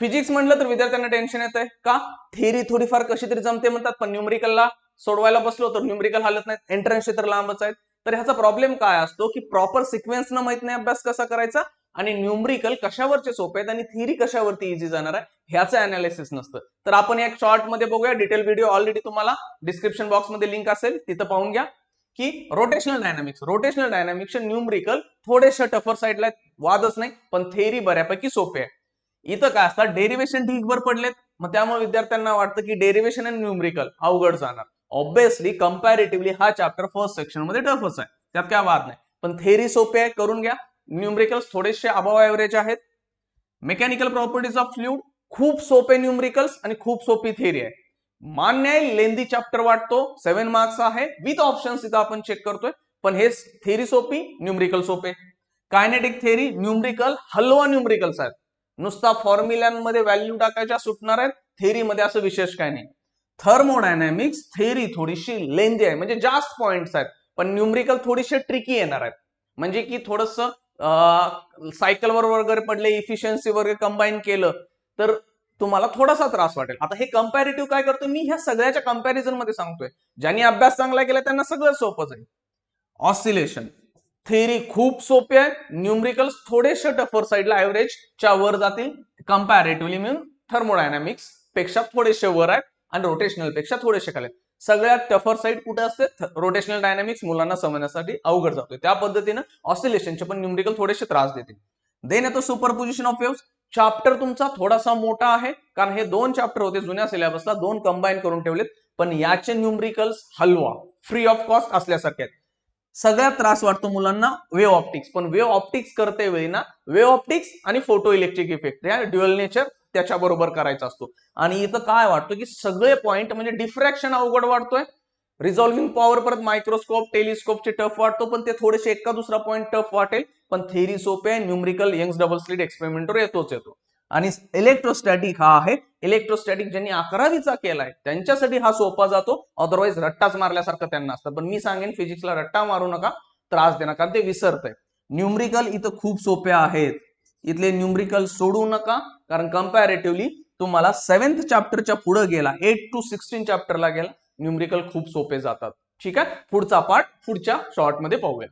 Physics म्हटलं तर विद्यार्थ्यांना टेन्शन येत आहे का? थेरी थोडीफार कशी तरी जमते म्हणतात पण न्यूमरिकलला सोडवायला बसलो तर न्यूमरिकल हालत नाहीत एंट्रन्सचे तर लांबच आहेत. तर ह्याचा प्रॉब्लेम काय असतो की प्रॉपर सिक्वेन्स न माहीत नाही अभ्यास कसा करायचा आणि न्यूमरिकल कशावरचे सोपे आहेत आणि थिअरी कशावरती इझी जाणार आहे ह्याचं अनालिसिस नसतं. तर आपण एक शॉर्टमध्ये बघूया. डिटेल व्हिडिओ ऑलरेडी तुम्हाला डिस्क्रिप्शन बॉक्समध्ये लिंक असेल. तिथं पाहून घ्या की rotational dynamics rotational dynamics numerical थोडेसे टफर साईडला वादच नाही पण थेअरी बऱ्यापैकी सोपे आहे. इथं काय असतात? डेरिवेशन ढीगभर पडलेत. मग त्यामुळे विद्यार्थ्यांना वाटतं की डेरिवेशन अँड न्यूमरिकल अवघड जाणार. ऑब्विसली कम्पॅरेटिव्हली हा चॅप्टर फर्स्ट सेक्शनमध्ये टफच आहे. त्यात काय वाद नाही. पण थेरी सोपे आहे करून घ्या. न्यूमरिकल्स थोडेसे अबाव ॲव्हरेज आहेत. मेकॅनिकल प्रॉपर्टीज ऑफ फ्लुइड खूप सोपे न्यूमरिकल्स आणि खूप सोपी थेरी आहे. मान्य आहे लेंदी चॅप्टर वाटतो. सेव्हन मार्क्स आहे. विथ ऑप्शन्स इथं आपण चेक करतोय. पण हे थेरी सोपी न्यूमरिकल सोपे. कायनेटिक थेरी न्यूमरिकल हलवा न्यूमरिकल्स आहेत. नुसता फॉर्म्युल्यांमध्ये व्हॅल्यू टाकायच्या सुटणार आहेत थेरीमध्ये असं विशेष काय नाही. थर्मोडायनॅमिक्स थेरी थोडीशी लेंदी आहे म्हणजे जास्त पॉइंट्स आहेत पण न्यूमरिकल थोडीशी ट्रिकी येणार आहेत. म्हणजे की थोडस सायकलवर वगैरे पडले इफिशियन्सी वगैरे कंबाईन केलं तर तुम्हाला थोडासा त्रास वाटेल. आता हे कम्पॅरेटिव्ह काय करतो? मी ह्या सगळ्याच्या कंपॅरिझनमध्ये सांगतोय. ज्यांनी अभ्यास चांगला केला त्यांना सगळं सोपं जाईल. ऑसिलेशन थेरी खूप सोपे आहे. न्यूमरिकल्स थोडेसे टफर साईडला च्या वर जातील. कम्पॅरेटिव्हली मिळून थर्मोडायनामिक्सपेक्षा थोडेसे वर आहेत आणि रोटेशनलपेक्षा थोडेसे खाली सगळ्यात टफर साईड कुठे असते? रोटेशनल डायनामिक्स मुलांना समजण्यासाठी अवघड जातोय. त्या पद्धतीनं ऑसिलेशनचे पण न्यूमरिकल थोडेसे त्रास देतील. देन येतो सुपरपोजिशन ऑफ वेव्स चॅप्टर तुमचा थोडासा मोठा आहे कारण हे दोन चॅप्टर होते जुन्या सिलेबसला दोन कंबाईन करून ठेवलेत. पण याचे न्यूमरिकल्स हलवा फ्री ऑफ कॉस्ट असल्यासारखे आहेत. सगळ्यात त्रास वाटतो मुलांना वेव ऑप्टिक्स पण वेव ऑप्टिक्स करते वेळी ना वेव ऑप्टिक्स आणि फोटो इलेक्ट्रिक इफेक्ट या ड्युअल नेचर त्याच्याबरोबर करायचा असतो. आणि इथं काय वाटतं की सगळे पॉईंट म्हणजे डिफ्रॅक्शन अवघड वाटतोय रिझॉल्व्हिंग पॉवर परत मायक्रोस्कोप टेलिस्कोपचे टफ वाटतो पण ते थोडेसे एका दुसरा पॉईंट टफ वाटेल. पण थेरी सोपे आहे न्यूमरिकल यंग्स डबल स्लिट एक्सपेरिमेंटवर येतोच येतो. आणि इलेक्ट्रोस्टॅटिक हा आहे. इलेक्ट्रोस्टॅटिक ज्यांनी अकरावीचा केलाय त्यांच्यासाठी हा सोपा जातो. अदरवाईज रट्टाच मारल्यासारखं त्यांना असतं. पण मी सांगेन फिजिक्सला रट्टा मारू नका त्रास देणार. कारण ते विसरतंय. न्यूमरिकल इथं खूप सोपे आहेत. इथले न्यूमरिकल सोडू नका कारण कम्पॅरेटिव्हली तुम्हाला सेव्हन्थ चॅप्टरच्या पुढे गेला एट टू सिक्स्टीन चॅप्टरला गेला न्यूमरिकल खूप सोपे जातात. ठीक आहे? पुढचा पार्ट पुढच्या शॉर्टमध्ये पाहूया.